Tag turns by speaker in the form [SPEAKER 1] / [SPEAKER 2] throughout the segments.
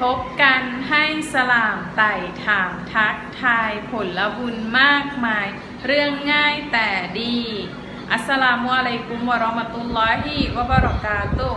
[SPEAKER 1] พบกันให้สลามไต่ถามทักทายผลบุญมากมาย เรื่องง่ายแต่ดี อัสสลามุอะลัยกุมวะราะมะตุลลอฮิวะบะเราะกาตุ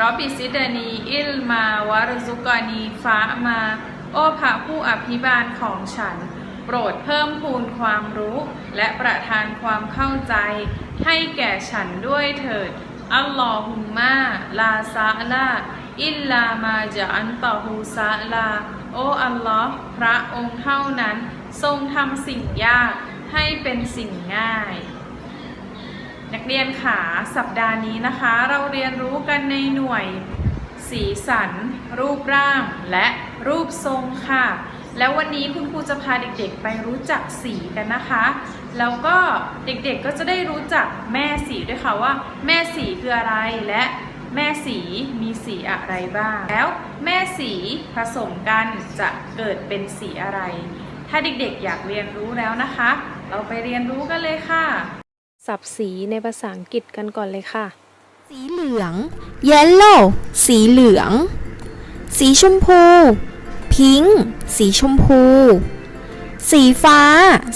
[SPEAKER 1] รอบิซิดานีอิลมาวารซุกานีฟ้ามา โอ้พระผู้อภิบาลของฉัน โปรดเพิ่มพูนความรู้ และประทานความเข้าใจ ให้แก่ฉันด้วยเถิด อัลลอฮุมมาลาซาลา อิลลามาจะอันต่อฮูซาลา โอ้อัลลอฮ์พระองค์เท่านั้น ทรงทำสิ่งยากให้เป็นสิ่งง่าย นักเรียนขาสัปดาห์นี้นะคะ เราเรียนรู้กันในหน่วย สีสัน รูปร่าง และรูปทรงค่ะ แล้ววันนี้คุณครูจะพาเด็กๆไปรู้จักสีกันนะคะ แล้วก็เด็กๆก็จะได้รู้จักแม่สีด้วยค่ะว่า แม่สีคืออะไรและ แม่สีมีสีอะไรบ้าง แล้วแม่สีผสมกันจะเกิดเป็นสีอะไร ถ้าเด็กๆอยากเรียนรู้แล้วนะคะ เราไปเรียนรู้กันเลยค่ะ
[SPEAKER 2] สับสีในภาษาอังกฤษกันก่อนเลยค่ะ
[SPEAKER 3] สีเหลือง yellow สีเหลือง สีชมพู pink สีชมพู สีฟ้า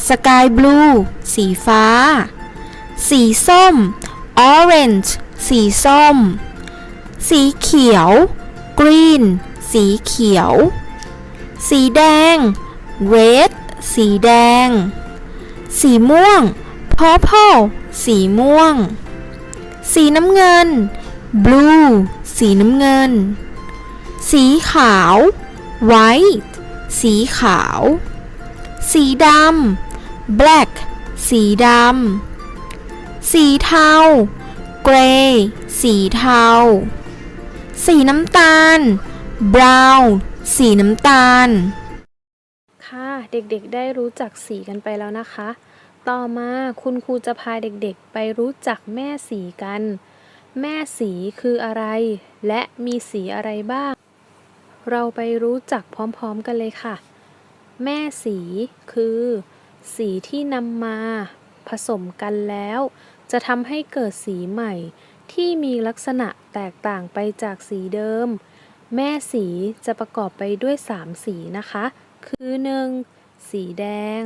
[SPEAKER 3] sky blue สีฟ้า สีส้ม orange สีส้ม สีเขียว green สีเขียว สีแดง red สีแดง สีม่วง purple สีม่วง สีน้ำเงิน blue สีน้ำเงิน สีขาว white สีขาว สีดำ black สีดำ สีเทา gray สีเทา สีน้ำตาล brown สีน้ำตาล
[SPEAKER 2] ค่ะ เด็กๆได้รู้จักสีกันไปแล้วนะคะ ต่อมาคุณครูจะพาเด็กๆ ไปรู้จักแม่สีกัน แม่สีคืออะไร และมีสีอะไรบ้าง เราไปรู้จักพร้อมๆกันเลยค่ะ แม่สีคือ สีที่นำมา ผสมกันแล้ว จะทำให้เกิดสีใหม่ ที่มีลักษณะแตกต่างไปจากสีเดิม แม่สีจะประกอบไปด้วย 3 สีนะคะ คือ 1. สีแดง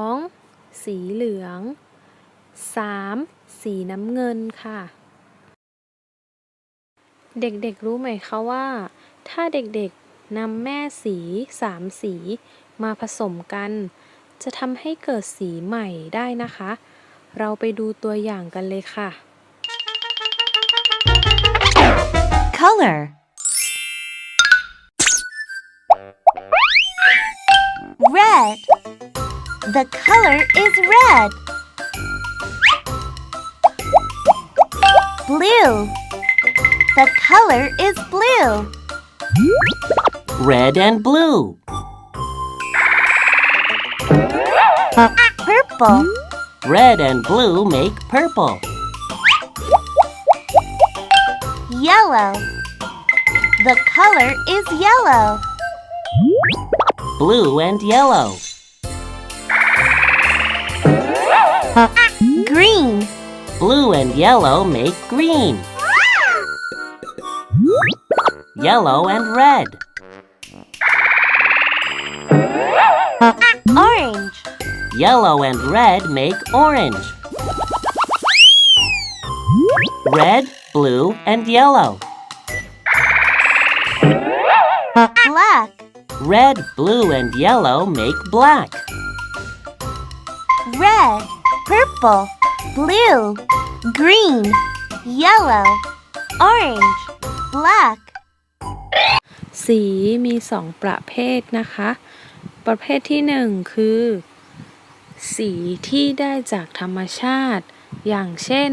[SPEAKER 2] 2. สีเหลือง 3. สีน้ำเงินค่ะ เด็กๆรู้ไหมคะว่า ถ้าเด็กๆนำแม่สี3สีมาผสมกัน จะทำให้เกิดสีใหม่ได้นะคะ เราไปดูตัวอย่างกันเลยค่ะ
[SPEAKER 4] Color Red The color is red. Blue The color is blue.
[SPEAKER 5] Red and blue.
[SPEAKER 4] Purple
[SPEAKER 5] Red and blue make purple.
[SPEAKER 4] Yellow The color is yellow.
[SPEAKER 5] Blue and yellow.
[SPEAKER 4] Green
[SPEAKER 5] Blue and yellow make green. Yellow and red.
[SPEAKER 4] Orange
[SPEAKER 5] Yellow and red make orange. Red, blue, and yellow.
[SPEAKER 4] Black
[SPEAKER 5] Red, blue, and yellow make black.
[SPEAKER 4] red, purple, blue, green, yellow, orange, black.
[SPEAKER 2] สีมีสองประเภทนะคะ ประเภทที่หนึ่งคือ สีที่ได้จากธรรมชาติ อย่างเช่น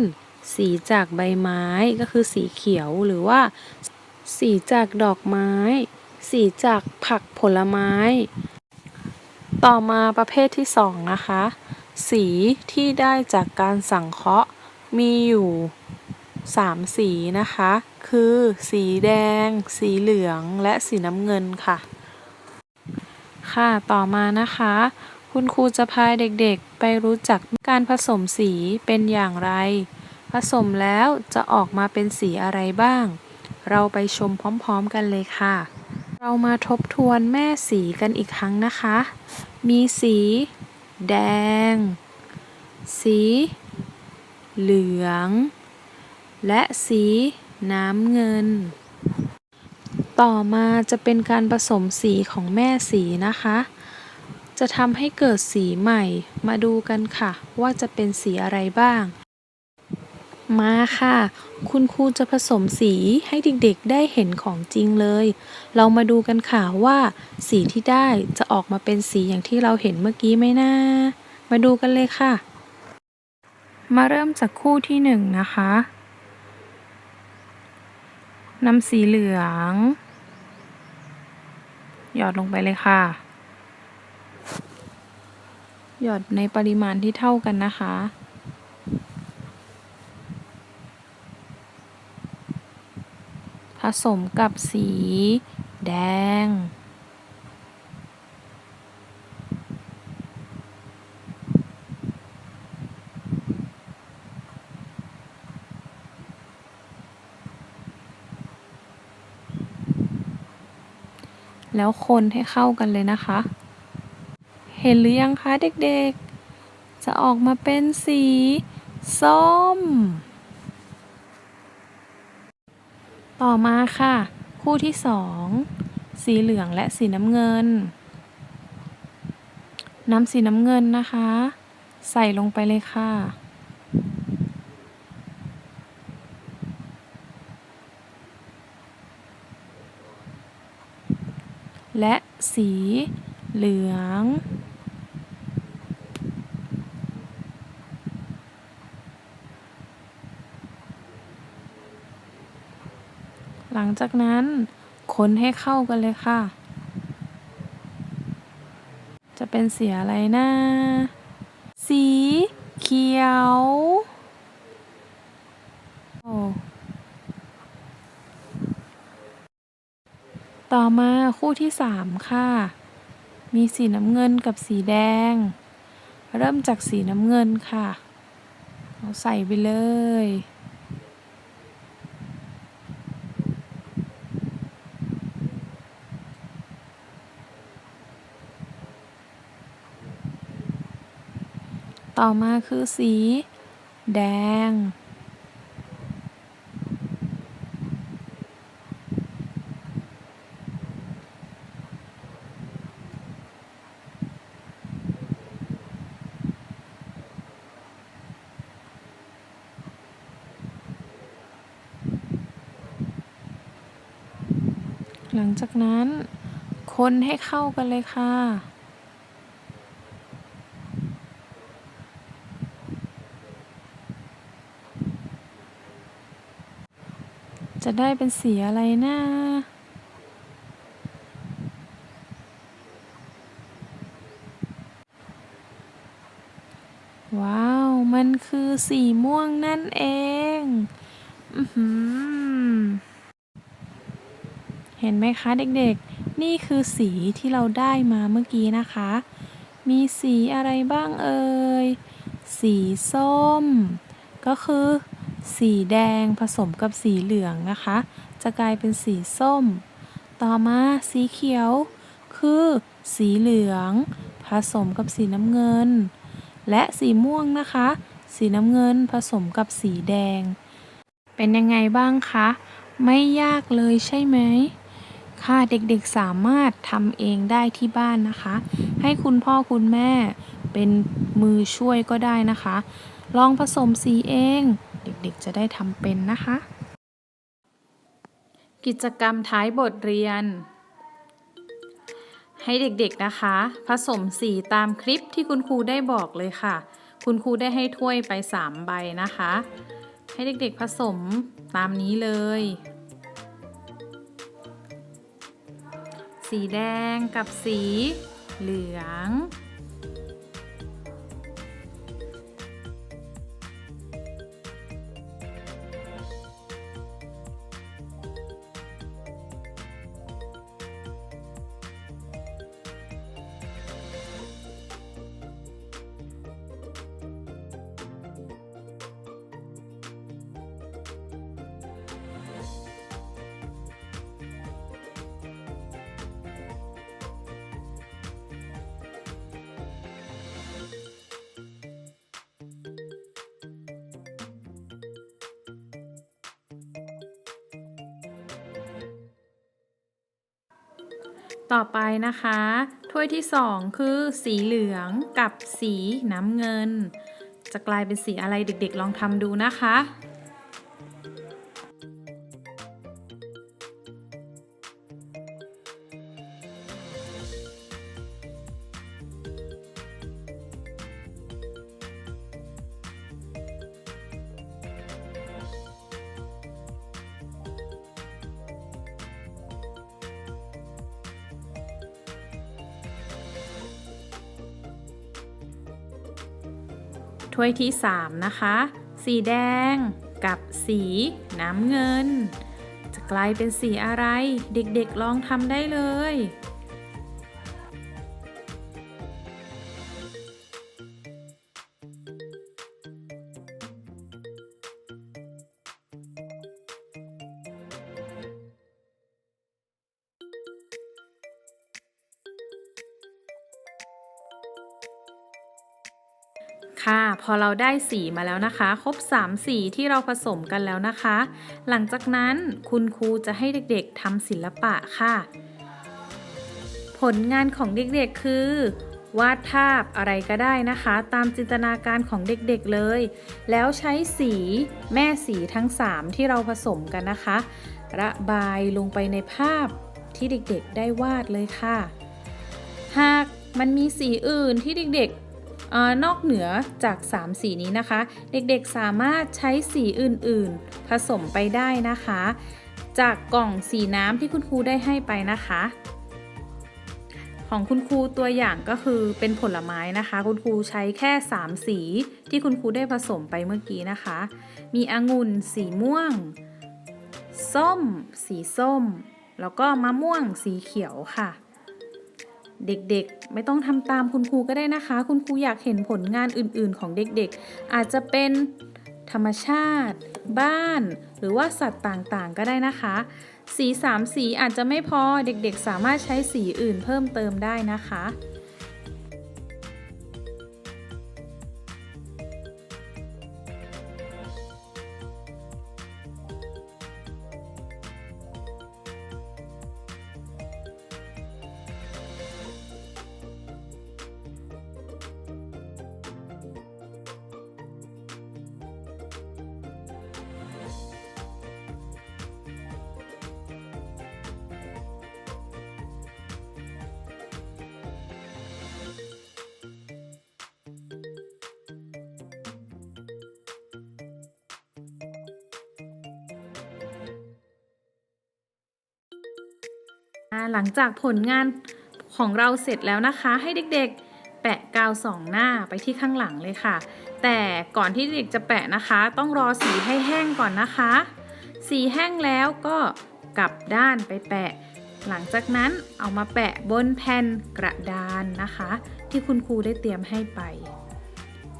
[SPEAKER 2] สีจากใบไม้ก็คือสีเขียวหรือว่า สีจากดอกไม้ สีจากผักผลไม้ ต่อมาประเภทที่สองนะคะ สีที่ได้จากการสังเคราะห์มีอยู่สามสีนะคะ คือสีแดง สีเหลืองและสีน้ำเงินค่ะ ค่ะต่อมานะคะ คุณครูจะพาเด็กๆไปรู้จักการผสมสีเป็นอย่างไร ผสมแล้วจะออกมาเป็นสีอะไรบ้าง
[SPEAKER 1] เราไปชมพร้อมๆกันเลยค่ะ เรามาทบทวนแม่สีกันอีกครั้งนะคะ มีสี แดง สี เหลือง และสีน้ำเงิน ต่อมาจะเป็นการผสมสีของแม่สีนะคะ จะทำให้เกิดสีใหม่ มาดูกันค่ะ ว่าจะเป็นสีอะไรบ้าง มาค่ะ คุณครูจะผสมสีให้เด็กๆได้เห็นของจริงเลย เรามาดูกันค่ะว่าสีที่ได้จะออกมาเป็นสีอย่างที่เราเห็นเมื่อกี้ไหมนะ มาดูกันเลยค่ะ มาเริ่มจากคู่ที่หนึ่งนะคะนำสีเหลือง หยอดลงไปเลยค่ะ หยอดในปริมาณที่เท่ากันนะคะ สมกับสีแดง แล้วคนให้เข้ากันเลยนะคะ เห็นหรือยังคะเด็กๆ จะออกมาเป็นสีส้ม ต่อมาค่ะ คู่ที่สองสีเหลืองและสีน้ำเงิน น้ำสีน้ำเงินนะคะ ใส่ลงไปเลยค่ะ และสีเหลือง หลัง จากนั้นคนให้เข้ากันเลยค่ะ จะเป็นสีอะไรนะ สีเขียวโอ้ต่อมาคู่ที่สามค่ะ มีสีน้ำเงินกับสีแดง เริ่มจากสีน้ำเงินค่ะเอาใส่ไปเลย ต่อมาคือสี แดง หลังจากนั้น คนให้เข้ากันเลยค่ะ จะได้เป็นสีอะไรนะว้าว มันคือสีม่วงนั่นเองอเห็นไหมคะเด็กๆ นี่คือสีที่เราได้มาเมื่อกี้นะคะ มีสีอะไรบ้างเอ่ย สีส้ม ก็คือ สีแดงผสมกับสีเหลืองนะคะ จะกลายเป็นสีส้ม ต่อมาสีเขียว คือสีเหลือง ผสมกับสีน้ำเงิน และสีม่วงนะคะ สีน้ำเงินผสมกับสีแดง เป็นยังไงบ้างคะ ไม่ยากเลยใช่ไหมค่ะเด็กๆสามารถทำเองได้ที่บ้านนะคะ ให้คุณพ่อคุณแม่เป็นมือช่วยก็ได้นะคะ ลองผสมสีเอง เด็กๆ จะได้ทำเป็นนะคะ กิจกรรมท้ายบทเรียน ให้เด็กๆนะคะ ผสมสีตามคลิปที่คุณครูได้บอกเลยค่ะ คุณครูได้ให้ถ้วยไป 3 ใบนะคะ ให้เด็กๆผสมตามนี้เลย สีแดงกับสีเหลือง ต่อไปนะคะ ถ้วยที่ 2 คือสีเหลืองกับสีน้ำเงิน จะกลายเป็นสีอะไรเด็กๆ ลองทำดูนะคะ วยที่ 3 นะคะ สีแดงกับสีน้ำเงิน จะกลายเป็นสีอะไร เด็กๆลองทำได้เลย พอเราได้สีมาแล้วนะคะ ครบ 3 สีที่เราผสมกันแล้วนะคะ หลังจากนั้นคุณครูจะให้เด็กๆทำศิลปะค่ะ ผลงานของเด็กๆคือ วาดภาพอะไรก็ได้นะคะ ตามจินตนาการของเด็กๆเลย แล้วใช้สีแม่สีทั้ง 3 ที่เราผสมกันนะคะ ระบายลงไปในภาพที่เด็กๆได้วาดเลยค่ะ หากมันมีสีอื่นที่เด็กๆ อนอกเหนือจาก 3 สีนี้นะคะ เด็กๆสามารถใช้สีอื่นๆ ผสมไปได้นะคะ จากกล่องสีน้ำที่คุณครูได้ให้ไปนะคะ ของคุณครูตัวอย่างก็คือเป็นผลไม้นะคะ คุณครูใช้แค่ 3 สีที่คุณครูได้ผสมไปเมื่อกี้นะคะ มีองุ่นสีม่วง ส้ม สีส้ม แล้วก็มะม่วงสีเขียวค่ะ เด็กๆ ไม่ต้องทำตามคุณครูก็ได้นะคะ คุณครูอยากเห็นผลงานอื่นๆ ของเด็กๆ อาจจะเป็นธรรมชาติ บ้าน หรือว่าสัตว์ต่างๆ ก็ได้นะคะ สีสามสีอาจจะไม่พอเด็กๆ สามารถใช้สีอื่นเพิ่มเติมได้นะคะ หลังจากผลงานของเราเสร็จแล้วนะคะ ให้เด็กๆ แปะกาวสองหน้าไปที่ข้างหลังเลยค่ะ แต่ก่อนที่เด็กจะแปะนะคะ ต้องรอสีให้แห้งก่อนนะคะ สีแห้งแล้วก็กลับด้านไปแปะ หลังจากนั้นเอามาแปะบนแผ่นกระดานนะคะ ที่คุณครูได้เตรียมให้ไป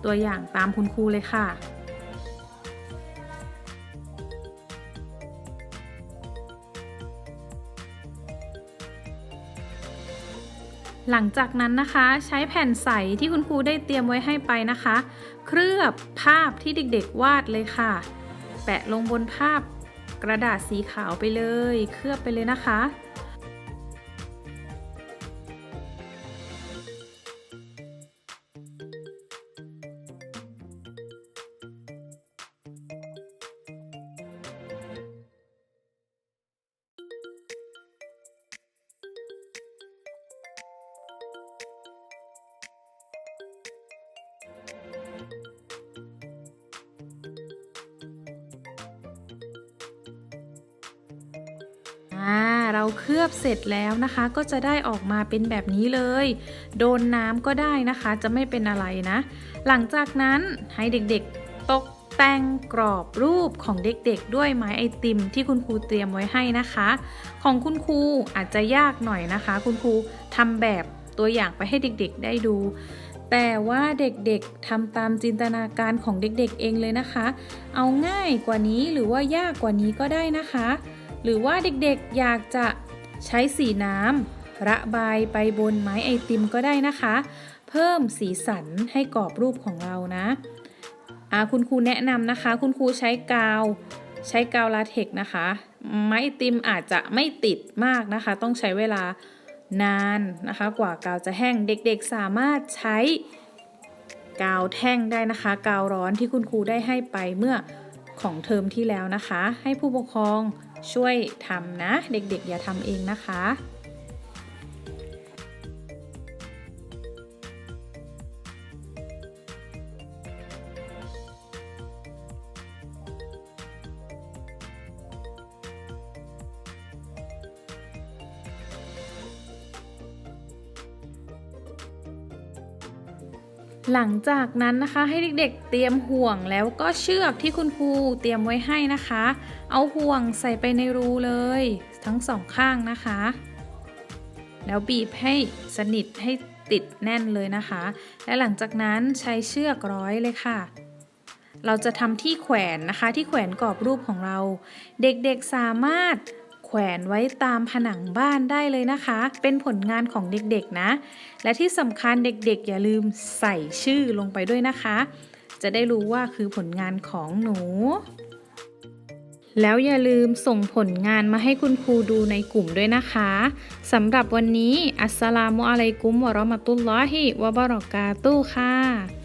[SPEAKER 1] ตัวอย่างตามคุณครูเลยค่ะ หลังจากนั้นนะคะใช้แผ่นใสที่คุณครูได้เตรียมไว้ให้ไปนะคะ เคลือบภาพที่เด็กๆวาดเลยค่ะ แปะลงบนภาพกระดาษสีขาวไปเลย เคลือบไปเลยนะคะ อ่าเราเคลือบเสร็จแล้วนะคะ ก็จะได้ออกมาเป็นแบบนี้เลย โดนน้ำก็ได้นะคะ จะไม่เป็นอะไรนะ หลังจากนั้นให้เด็กๆตกแต่งกรอบรูปของเด็กๆ ด้วยไม้ไอติมที่คุณครูเตรียมไว้ให้นะคะ ของคุณครูอาจจะยากหน่อยนะคะ คุณครูทำแบบตัวอย่างไปให้เด็กๆ ได้ดู แต่ว่าเด็กๆทำตามจินตนาการของเด็กๆ เองเลยนะคะ เอาง่ายกว่านี้หรือว่ายากกว่านี้ก็ได้นะคะ หรือว่าเด็กๆอยากจะใช้สีน้ำระบายไปบนไม้ไอติมก็ได้นะคะ เพิ่มสีสันให้กรอบรูปของเรานะอาคุณครูแนะนำนะคะ คุณครูใช้กาว ใช้กาวลาเทกนะคะ ไม้ไอติมอาจจะไม่ติดมากนะคะ ต้องใช้เวลานานนะคะ กว่ากาวจะแห้งเด็กๆสามารถใช้กาวแท่งได้นะคะ กาวร้อนที่คุณครูได้ให้ไปเมื่อของเทอมที่แล้วนะคะ ให้ผู้ปกครอง ช่วยทำนะ เด็กๆ อย่าทำเองนะคะหลังจากนั้นนะคะให้เด็กๆเตรียมห่วงแล้วก็เชือกที่คุณครูเตรียมไว้ให้นะคะ เอาห่วงใส่ไปในรูเลย ทั้งสองข้างนะคะ แล้วบีบให้สนิทให้ติดแน่นเลยนะคะ และหลังจากนั้นใช้เชือกร้อยเลยค่ะ เราจะทำที่แขวนนะคะ ที่แขวนกรอบรูปของเรา เด็กๆสามารถแขวนไว้ตามผนังบ้านได้เลยนะคะ เป็นผลงานของเด็กๆนะ และที่สำคัญเด็กๆ อย่าลืมใส่ชื่อลงไปด้วยนะคะ จะได้รู้ว่าคือผลงานของหนู แล้วอย่าลืมส่งผลงานมาให้คุณครูดูในกลุ่มด้วยนะคะสำหรับวันนี้ อัสสลามุอะลัยกุมวะเราะมะตุลลอฮิวะบะเราะกาตุค่ะ